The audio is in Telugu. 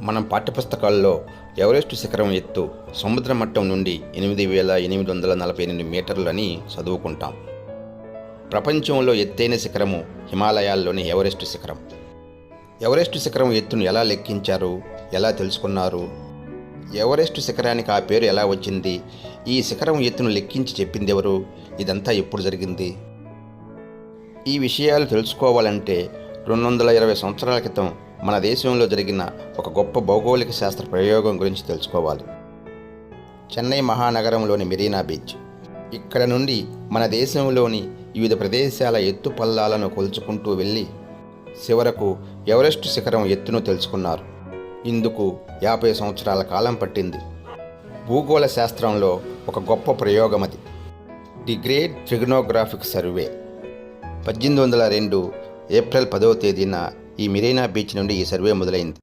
మనం పాఠ్యపుస్తకాల్లో ఎవరెస్ట్ శిఖరం ఎత్తు సముద్ర మట్టం నుండి ఎనిమిది వేల ఎనిమిది వందల నలభై ఎనిమిది మీటర్లు అని చదువుకుంటాం. ప్రపంచంలో ఎత్తైన శిఖరము హిమాలయాల్లోని ఎవరెస్ట్ శిఖరం. ఎవరెస్ట్ శిఖరం ఎత్తును ఎలా లెక్కించారు? ఎలా తెలుసుకున్నారు? ఎవరెస్ట్ శిఖరానికి ఆ పేరు ఎలా వచ్చింది? ఈ శిఖరం ఎత్తును లెక్కించి చెప్పింది ఎవరు? ఇదంతా ఎప్పుడు జరిగింది? ఈ విషయాలు తెలుసుకోవాలంటే రెండు వందల ఇరవై సంవత్సరాల క్రితం మన దేశంలో జరిగిన ఒక గొప్ప భౌగోళిక శాస్త్ర ప్రయోగం గురించి తెలుసుకోవాలి. చెన్నై మహానగరంలోని మెరీనా బీచ్. ఇక్కడ నుండి మన దేశంలోని వివిధ ప్రదేశాల ఎత్తు పల్లాలను కొలుచుకుంటూ వెళ్ళి చివరకు ఎవరెస్ట్ శిఖరం ఎత్తును తెలుసుకున్నారు. ఇందుకు యాభై సంవత్సరాల కాలం పట్టింది. భూగోళ శాస్త్రంలో ఒక గొప్ప ప్రయోగం అది. The great trigonometric survey. పద్దెనిమిది వందల రెండు ఏప్రిల్ పదవ తేదీన ఈ మెరీనా బీచ్ నుండి ఈ సర్వే మొదలైంది.